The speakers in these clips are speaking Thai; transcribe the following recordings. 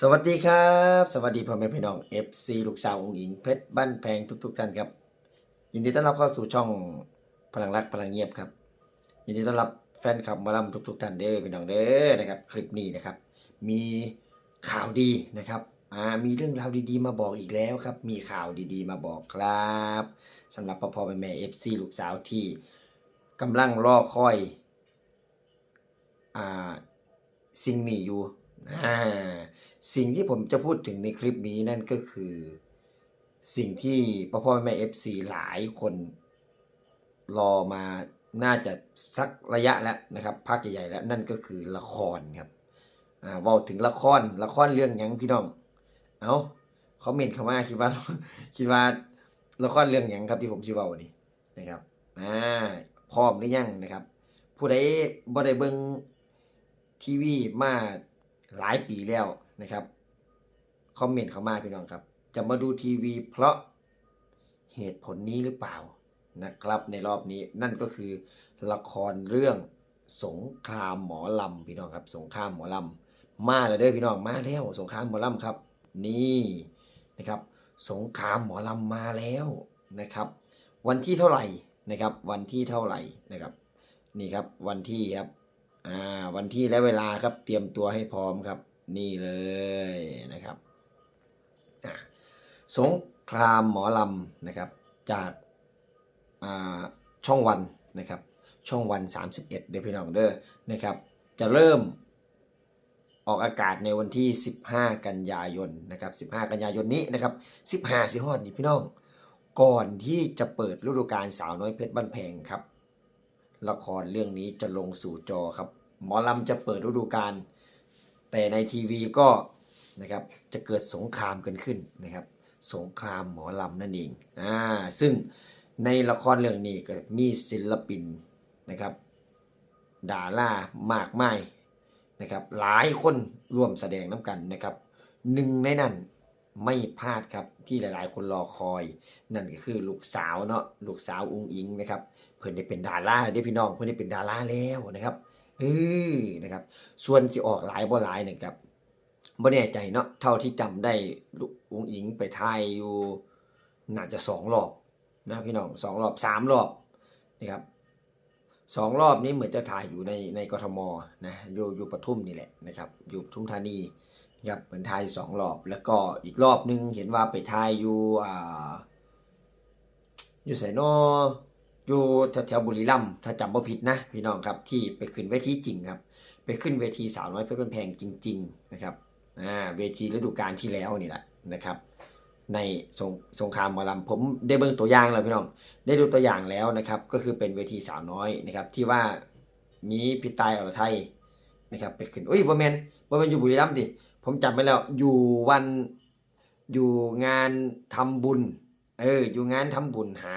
สวัสดีครับ สวัสดีพ่อแม่พี่น้อง FC ลูกสาวองค์หญิงเพชรบ้านแพงทุก ๆ ท่านครับ ยินดีต้อนรับเข้าสู่ช่องพลังรักพลังเงียบครับ ยินดีต้อนรับแฟนคลับมาลำทุก ๆ ท่านเด้อพี่น้องเด้อนะครับ คลิปนี้นะครับ มีข่าวดีนะครับอ่ามีเรื่องราวดีๆ มาบอกอีกแล้วครับ มีข่าวดีๆ มาบอกครับสำหรับพ่อพ่อแม่แม่ FC ลูกสาวที่กำลังรอคอยอ่าสิ่งนี้อยู่อ่า สิ่งที่ผมจะพูดถึงในคลิปนี้นั่นก็คือ สิ่งที่พ่อพ่อแม่เอฟซีหลายคนรอมาน่าจะสักระยะแล้วนะครับพักใหญ่ๆแล้วนั่นก็คือละครครับอ่าว่าถึงละครละครเรื่องยังพี่น้อง เอาเขาเมนต์เข้ามาคิดว่าคิดว่าละครเรื่องยังครับที่ผมชิเว่าวันนี้นะครับอ่าพร้อมหรือยังนะครับ ผู้ใดบ่ได้เบิ่งทีวีมาหลายปีแล้ว นะครับคอมเมนต์เข้ามาพี่น้องครับ จะมาดูทีวีเพราะเหตุผลนี้หรือเปล่านะครับ ในรอบนี้นั่นก็คือละครเรื่องสงครามหมอลำพี่น้องครับ สงครามหมอลำมาแล้วเด้อพี่น้องมาแล้วสงครามหมอลำครับ นี่นะครับ สงครามหมอลำมาแล้วนะครับ วันที่เท่าไหร่นะครับ วันที่เท่าไหร่นะครับ นี่ครับวันที่ครับอ่าวันที่และเวลาครับเตรียมตัวให้พร้อมครับ นี่เลยนะครับสงครามหมอลำนะครับจากาช่องวันนะครับช่องวัน 31 เด้อพี่น้องเด้อนะครับจะเริ่มออกอากาศในวันที่ 15 กันยายนนะครับ15 กันยายนนี้นะครับ15สิฮอดนี่พี่น้อง ก่อนที่จะเปิดฤดูกาลสาวน้อยเพชรบ้านแพงครับ ละครเรื่องนี้จะลงสู่จอครับ หมอลำจะเปิดฤดูกาล แต่ในทีวีก็นะครับจะเกิดสงครามกันขึ้นนะครับ สงครามหมอลำนั่นเองอ่าซึ่งในละครเรื่องนี้ก็มีศิลปินนะครับดารามากมายนะครับหลายคนร่วมแสดงน้ำกันนะครับหนึ่งในนั้นไม่พลาดครับที่หลายๆ คนรอคอย นั่นก็คือลูกสาวเนาะลูกสาวอุงอิงนะครับเพิ่นได้เป็นดาราล้วเด้พี่น้องเพิ่นได้เป็นดาราแล้วนะครับ เออนะครับ ส่วนสิออกหลายบ่หลายเนี่ยครับบ่แน่ใจเนาะเท่าที่จำได้ลุงอิงไปถ่ายอยู่น่าจะสองรอบนะพี่น้องสองรอบสามรอบนะครับสองรอบนี้เหมือนจะถ่ายอยู่ในในกทมนะอยู่อยู่ปทุมนี่แหละนะครับ อยู่ปทุมธานีนะครับเหมือนถ่ายสองรอบ แล้วก็อีกรอบนึงเห็นว่าไปถ่ายอยู่อ่าอยู่ไสนอ อยู่แถวแถวบุรีรัมย์ถ้าจำบ่ผิดนะพี่น้องครับที่ไปขึ้นเวทีจริงครับ ไปขึ้นเวทีสาวน้อยเพชรบ้านแพงจริง ๆนะครับอ่าเวทีฤดูกาลที่แล้วนี่แหละนะครับ ในสงสงครามหมอลำผมได้เบิ่งตัวอย่างแล้วพี่น้องได้ดูตัวอย่างแล้วนะครับ ก็คือเป็นเวทีสาวน้อยนะครับ ที่ว่ามีพี่ตายอรไทยนะครับ ไปขึ้นอุ้ยบ่แมนบ่แมนอยู่บุรีรัมย์ดิผมจำไปแล้วอยู่วันอยู่งานทำบุญเอออยู่งานทำบุญหา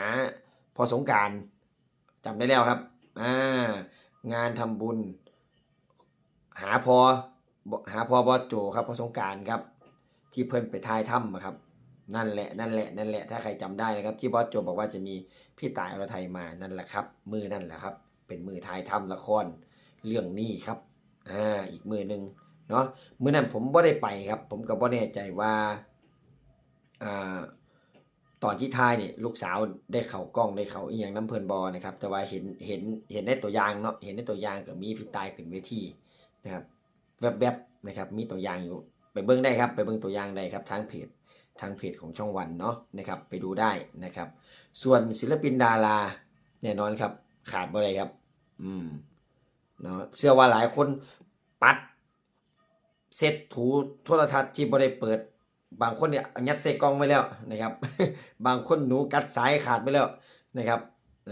พอสงการจำได้แล้วครับอ่างานทำบุญ หาพอหาพอบอโจครับพอสงการครับ ที่เพิ่นไปทายถ้ำครับ นั่นแหละนั่นแหละนั่นแหละถ้าใครจำได้นะครับ ที่บอสโจบอกว่าจะมีพี่ตายอรไทยมานั่นแหละครับ มือนั่นแหละครับ เป็นมือทายถ้ำละครเรื่องนี้ครับอ่าอีกมือหนึ่งเนาะมือนั้นผมบ่ได้ไปครับ ผมก็บ่แน่ใจว่าอ่า อนที่ทายเนี่ยลูกสาวได้เข่ากล้องได้เข่าอีหยังน้ำเพลินบอนะครับ แต่ว่าเห็นเห็นเห็นในตัวอย่างเนาะเห็นในตัวอย่างก็มีพี่ตายขึ้นเวทีนะครับแวบๆนะครับ มีตัวอย่างอยู่ ไปเบิ้งได้ครับ ไปเบิ้งตัวอย่างได้ครับทางเพจทางเพจของช่องวันเนาะนะครับไปดูได้นะครับ ส่วนศิลปินดาราแน่นอนครับ ขาดบ่ได้ครับ อืมเนาะเชื่อว่าหลายคนปัดเซตถูโทรทัศน์ที่บ่ได้เปิด บางคนเนี่ยยัดใส่กล่องไว้แล้วนะครับ บางคนหนูกัดสายขาดไปแล้วนะครับ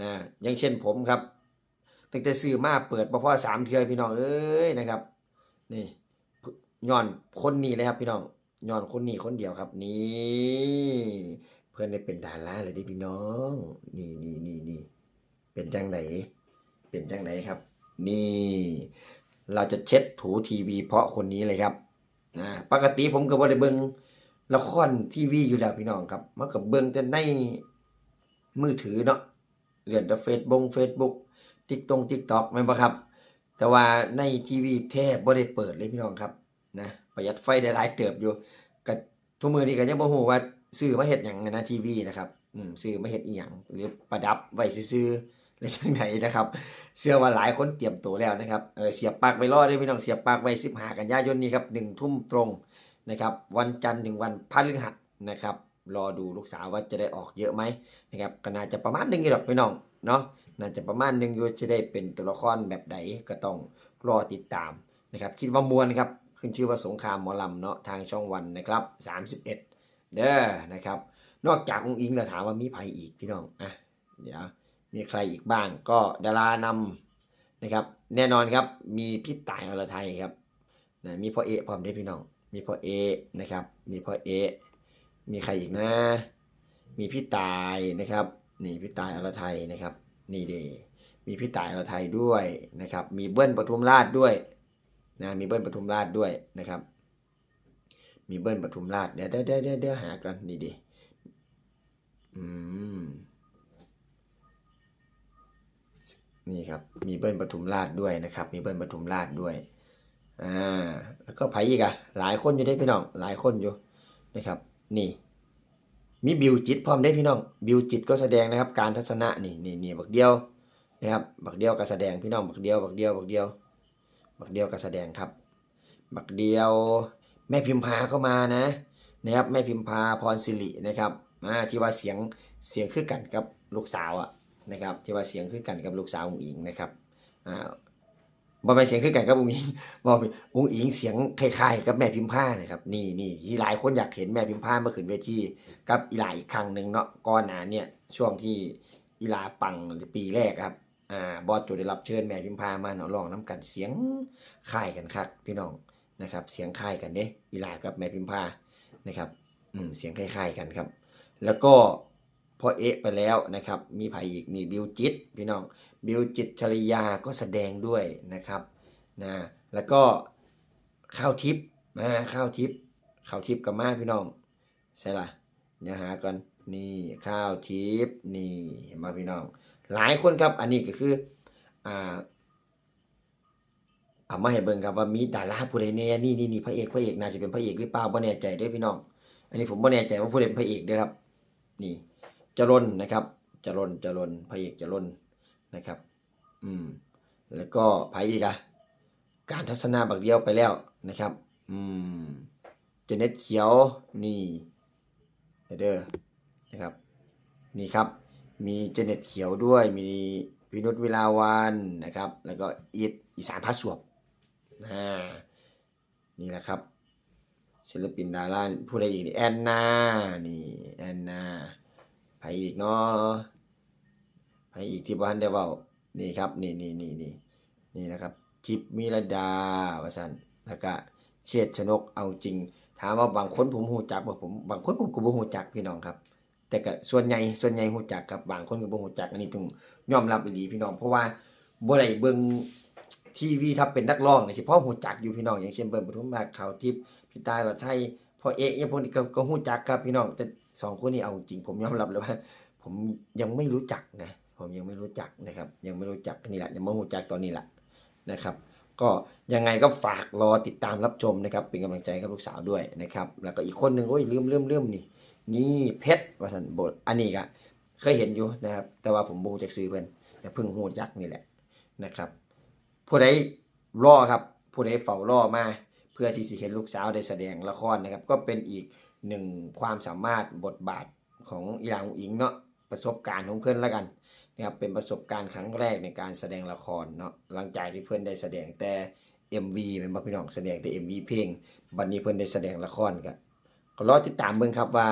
อ่าอย่างเช่นผมครับตั้งแต่ซื้อมาเปิดบ่พอสามเทือพี่น้องเอ้ยนะครับนี่ย้อนคนนี้เลยครับพี่น้องย้อนคนนี้คนเดียวครับนี่เพื่อนได้เป็นดาราเลยดิพี่น้อง นี่นี่นี่นี่เป็นจังไหนเป็นจังไหนครับ นี่ เราจะเช็ดถูทีวีเพราะคนนี้เลยครับนะปกติผมก็บ่ได้เบิ่ง ละครทีวีอยู่แล้วพี่น้องครับมันก็เบิ่งแต่ในมือถือเนาะเลื่อนแต่เฟซบงเฟซบุ๊กติ๊กตงติ๊กต็อกแม่นบ่ครับ แต่ว่าในทีวีแทบบ่ได้เปิดเลยพี่น้องครับนะประหยัดไฟได้หลายเติบอยู่ก็ทุกมือนี้ก็ยังบ่ฮู้ว่าซื้อมาเฮ็ดหยังนะทีวีนะครับอืมซื้อมาเฮ็ดอีหยังหรือประดับไว้ซื่อๆหรือจังไดนะครับเชื่อว่าหลายคนเตรียมตัวแล้วนะครับเออเสียบปลั๊กไว้รอเด้พี่น้องเสียบปลั๊กไว้15กันยายนนี้ครับ1ทุ่มตรง นะครับ วันจันทร์ถึงวันพฤหัสนะครับ รอดูลูกสาวว่าจะได้ออกเยอะไหมนะครับก็น่าจะประมาณหนึ่งอยู่ดอกพี่น้องเนาะน่าจะประมาณหนึ่งอยู่จะได้เป็นตัวละครแบบใดก็ต้องรอติดตามนะครับ คิดว่ามวลครับขึ้นชื่อว่าสงครามหมอลำเนาะทางช่องวันนะครับ 31 เด้อนะครับ นอกจากองอิงเราถามว่ามีใครอีกพี่น้องอะเดี๋ยวมีใครอีกบ้างก็ดารานำนะครับ แน่นอนครับมีพี่ต่ายอรไทยครับนะมีพ่อเอะพร้อมด้วยพี่น้อง มีพ่อเอะนะครับ มีพ่อเอะมีใครอีกนะ มีพี่ตายนะครับ นี่พี่ตายอรไทยนะครับ นี่เดมีพี่ตายอรไทยด้วยนะครับ มีเบิ้ลปทุมราชด้วยนะ มีเบิ้ลปทุมราชด้วยนะครับ มีเบิ้ลปทุมราชเดี๋ยวเดี๋ยวเดี๋ยวเดี๋ยวหากันนี่ดิอืมนี่ครับ มีเบิ้ลปทุมราชด้วยนะครับ มีเบิ้ลปทุมราชด้วย อ่าแล้วก็ไผอีกอะหลายคนอยู่ได้พี่น้อง หลายคนอยู่นะครับ นี่ มีบิวจิตพร้อมได้พี่น้อง บิวจิตก็แสดงนะครับ การทัศนะนี่นี่นี่บักเดียวนะครับ บักเดียวก็แสดงพี่น้อง บักเดียวบักเดียวบักเดียว บักเดียวก็แสดงครับ บักเดียว แม่พิมพาเข้ามานะนะครับแม่พิมพาพรสิรินะครับอาที่ว่าเสียงเสียงคือกันกับลูกสาวอะนะครับ ที่ว่าเสียงคือกันกับลูกสาวองอิงนะครับอ่า บ่เป็นเสียงคือกันกับองอิงบ่เป็นองอิงเสียงคล้ายๆกับแม่พิมพ์้านะครับ นี่นี่ที่หลายคนอยากเห็นแม่พิมพ์้าเมื่อขึ้นเวทีกับอีหลาอีกครั้งหนึ่งเนาะก่อนหน้าเนี่ยช่วงที่อีลาปังปีแรกครับอ่าบอสจูได้รับเชิญแม่พิมพ์้ามาเนาะร้องน้กันเสียงคล้ายกันครับพี่น้องนะครับ เสียงคล้ายกันเด้อีลากับแม่พิมพ์้านะครับอืมเสียงคล้ายๆกันครับ แล้วก็พอเอะไปแล้วนะครับ มีไผอีกนี่บิวจิตพี่น้อง บิวจิตชริยาก็แสดงด้วยนะครับนะแล้วก็ข้าวทิพย์นะข้าวทิพย์ข้าวทิพย์กับมาพี่น้องใช่ละเดี๋ยวหากันนี่ข้าวทิพย์นี่มาพี่น้อง หลายคนครับอันนี้ก็คืออ่าเอามาให้เบิ่งครับว่ามีดาราผู้ใดแน่นี่นี่นี่พระเอกพระเอกน่าจะเป็นพระเอกหรือเปล่าบ่แน่ใจด้อพี่น้อง อันนี้ผมบ่แน่ใจว่าผู้ใดเป็นพระเอกด้อครับ นี่จรนนะครับจรนจรนพระเอกจรน นะครับ อืม แล้วก็ไผอีกอะการทัศนาบักเดียวไปแล้วนะครับ อืม เจเน็ตเขียวนี่เด้อนะครับ นี่ครับ มีเจเน็ตเขียวด้วย มีพินุษวิลาวันนะครับ แล้วก็อีดอีสานพาสวบอ่านี่แหละครับ ศิลปินดาราผู้ใดอีกนี่แอนนา นี่แอนนาไผอีกเนาะ ไผอีกที่บ้านได้เว้านี่ครับนี่นี่นี่นี่นี่นะครับทิพมิรดาวสันแล้วก็เชษชนกเอาจริง ถามว่าบางคนผมหูจักบ่ผมบางคนผมก็บ่หูจักพี่น้องครับ แต่ก็ส่วนใหญ่ส่วนใหญ่หูจักครับบางคนก็บ่หูจักอันนี้ต้องยอมรับอีหลีพี่น้อง เพราะว่าบ่ได้เบิ่งทีวีถ้าเป็นนักร้องเนี่ยสิพ่อหูจักอยู่พี่น้องอย่างเช่นเบิร์นปทุมราชข่าวทิพย์พี่ตายหลอดไทยพ่อเอ๊ะเนี่ยพวกนี้ก็ก็หูจักครับพี่น้องแต่สองคนนี้เอาจริงผมยอมรับเลยว่า ผมยังไม่รู้จักนะ ผมยังไม่รู้จักนะครับ ยังไม่รู้จักนี่แหละยังไม่รู้จักตอนนี้แหละนะครับ ก็ยังไงก็ฝากรอติดตามรับชมนะครับ เป็นกำลังใจให้กับลูกสาวด้วยนะครับ แล้วก็อีกคนหนึ่งโอ้ยลืมลืมลืมนี่ นี่เพชรวัสันบทอันนี้ก็เคยเห็นอยู่นะครับ แต่ว่าผมบูจากซื้อเพิ่นแต่เพิ่งหูจักนี่แหละนะครับผู้ใดรอครับผู้ใดเฝ้ารอมา เพื่อที่สิเห็นลูกสาวได้แสดงละครนะครับ ก็เป็นอีกหนึ่งความสามารถบทบาทของอีหลางอุ๋งอิงเนาะประสบการณ์ของเพื่อนละกัน นะครับเป็นประสบการณ์ครั้งแรกในการแสดงละครเนาะหลังจากที่เพื่อนได้แสดงแต่ MV เป็นบ่พี่น้องแสดงแต่ MV เพลงบัดนี้เพื่อนได้แสดงละครก็ก็รอติดตามเบิ่งครับว่า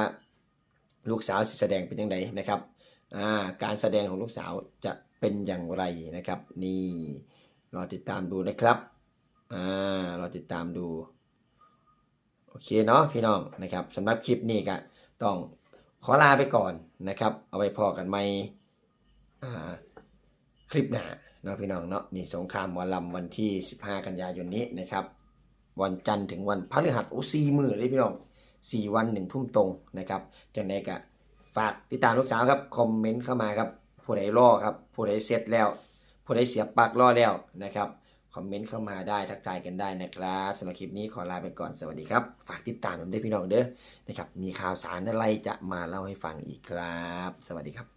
ลูกสาวสิแสดงเป็นยังไงนะครับอ่าการแสดงของลูกสาวจะเป็นอย่างไรนะครับ นี่รอติดตามดูนะครับอ่ารอติดตามดูโอเคเนาะพี่น้องนะครับสำหรับคลิปนี้ก็ต้องขอลาไปก่อนนะครับ เอาไว้พอกันใหม่ คลิปหน้าเนาะพี่น้องเนาะนี่สงครามหมอลำวันที่ 15 กันยายนนี้นะครับ วันจันทร์ถึงวันพฤหัสโอ้สี่มือเลยพี่น้องสี่วันหนึ่งทุ่มตรงนะครับจังไดก็ฝากติดตามลูกสาวครับคอมเมนต์เข้ามาครับผู้ใดรอครับผู้ใดเสร็จแล้วผู้ใดเสียบปลักรอแล้วนะครับคอมเมนต์เข้ามาได้ทักทายกันได้นะครับสำหรับคลิปนี้ขอลาไปก่อนสวัสดีครับ ฝากติดตามผมด้วยพี่น้องเด้อนะครับมีข่าวสารอะไรจะมาเล่าให้ฟังอีกครับ สวัสดีครับ